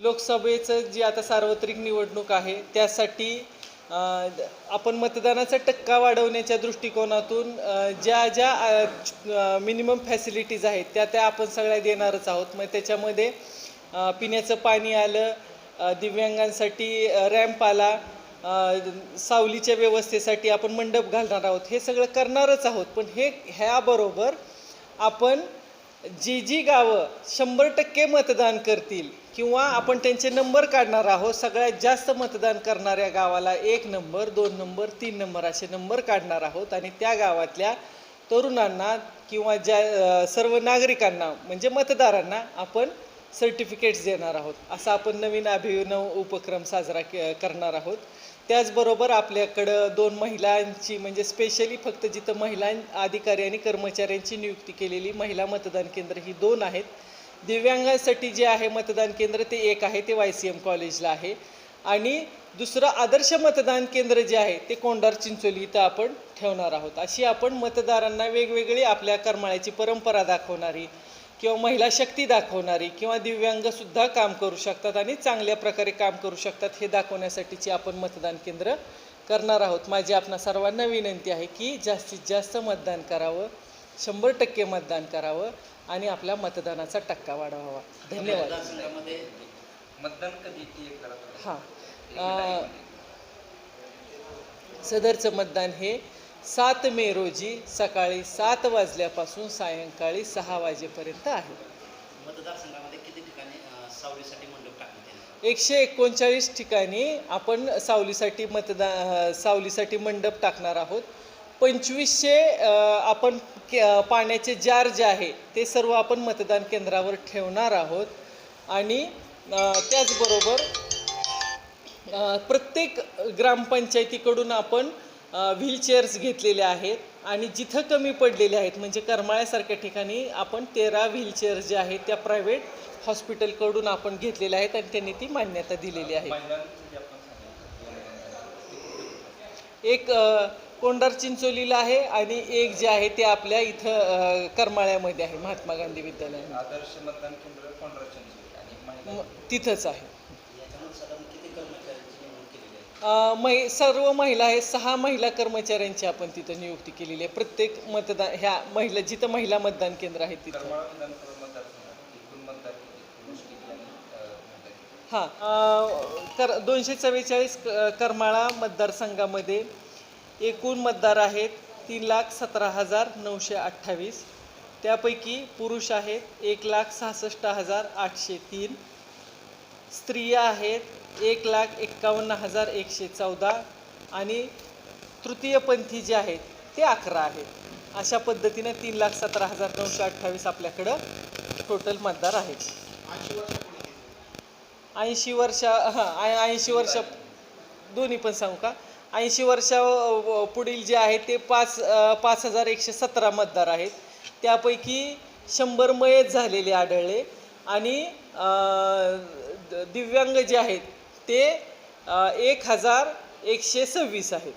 लोकसभेचं जी आता सार्वत्रिक निवडणूक आहे त्यासाठी आपण मतदानाचा टक्का वाढवण्याच्या दृष्टिकोनातून ज्या ज्या मिनिमम फॅसिलिटीज आहेत त्या त्या आपण सगळ्या देणारच आहोत. मग त्याच्यामध्ये पिण्याचं पाणी आलं दिव्यांगांसाठी रॅम्प आला सावलीच्या व्यवस्थेसाठी आपण मंडप घालणार आहोत हे सगळं करणारच आहोत. पण हे ह्याबरोबर आपण जी जी गावं शंभर टक्के मतदान करतील किंवा आपण त्यांचे नंबर काढणार आहोत सगळ्यात जास्त मतदान करणाऱ्या गावाला एक नंबर दोन नंबर तीन नंबर असे नंबर काढणार आहोत. आणि त्या गावातल्या तरुणांना किंवा ज्या सर्व नागरिकांना म्हणजे मतदारांना आपण सर्टिफिकेट्स देणार आहोत. असा आपण नवीन अभिनव उपक्रम साजरा के करणार आहोत. त्याचबरोबर आपल्याकडं दोन महिलांची म्हणजे स्पेशली फक्त जिथं महिला अधिकारी आणि कर्मचाऱ्यांची नियुक्ती केलेली महिला मतदान केंद्र ही दोन आहेत. दिव्यांगांसाठी जे आहे मतदान केंद्र ते एक आहे ते वाय सी एम कॉलेजला आहे. आणि दुसरं आदर्श मतदान केंद्र जे आहे ते कोंडार चिंचोली इथं आपण ठेवणार आहोत. अशी आपण मतदारांना वेगवेगळी आपल्या करमाळ्याची परंपरा दाखवणारी किंवा महिला शक्ती दाखवणारी किंवा दिव्यांगसुद्धा काम करू शकतात आणि चांगल्या प्रकारे काम करू शकतात हे दाखवण्यासाठीची आपण मतदान केंद्र करणार आहोत. माझी आपणा सर्वांना विनंती आहे की जास्तीत जास्त मतदान करावं. शंभर टक्के मतदान करावं आणि आपल्या मतदानाचा टक्का वाढवावा. धन्यवाद. मतदान कधी. हां. सदरचं मतदान हे सात मे रोजी सकाळी सात वाजल्यापासून सायंकाळी सहा वाजेपर्यंत आहे. मतदारसंघामध्ये किती ठिकाणी अं, सावलीसाठी मंडप टाकण्यात येणार? एकशे एकोणचाळीस ठिकाणी आपण सावलीसाठी मतदान सावलीसाठी मंडप टाकणार आहोत. पंचवीसशे आपण के- पाण्याचे जार जे आहे ते सर्व आपण मतदान केंद्रावर ठेवणार आहोत. आणि त्याचबरोबर प्रत्येक ग्रामपंचायतीकडून आपण व्हीलचेअर्स घेतलेले आहेत आणि जिथं कमी पडलेले आहेत म्हणजे करमाळ्यासारख्या ठिकाणी आपण तेरा व्हीलचेअर्स जे आहेत त्या प्रायव्हेट हॉस्पिटलकडून आपण घेतलेल्या आहेत आणि त्यांनी ती मान्यता दिलेली आहे. एक कोंडार चिंचोलीला आहे आणि एक जे आहे ते आपल्या इथं करमाळ्यामध्ये आहे महात्मा गांधी विद्यालयामध्ये. आदर्श मतदान केंद्र चिंचोली तिथंच आहे. मै सर्व महिला आहे सहा महिला कर्मचाऱ्यांची आपण तिथं नियुक्ती केलेली आहे. प्रत्येक मतदान ह्या महिला जिथं महिला मतदान केंद्र आहे तिथं. हां कर दोनशे चव्वेचाळीस करमाळा मतदारसंघामध्ये एकूण मतदार आहेत तीन लाख सतरा हजार नऊशे अठ्ठावीस. त्यापैकी पुरुष आहेत एक लाख सहासष्ट हजार आठशे तीन. स्त्रिया आहेत एक लाख एक्कावन्न हजार एकशे चौदा. आणि तृतीयपंथी जे आहेत ते अकरा आहेत. अशा पद्धतीने तीन लाख सतरा हजार नऊशे अठ्ठावीस आपल्याकडं टोटल मतदार आहेत. ऐंशी वर्ष हां ऐंशी वर्ष दोन्ही पण सांगू का? ऐंशी वर्षा व- पुढील जे आहे ते पाच पाच हजार एकशे सतरा मतदार आहेत. त्यापैकी शंभर मयत झालेले आढळले आणि द- दिव्यांग जे आहेत ते एक हजार एकशे सव्वीस आहेत.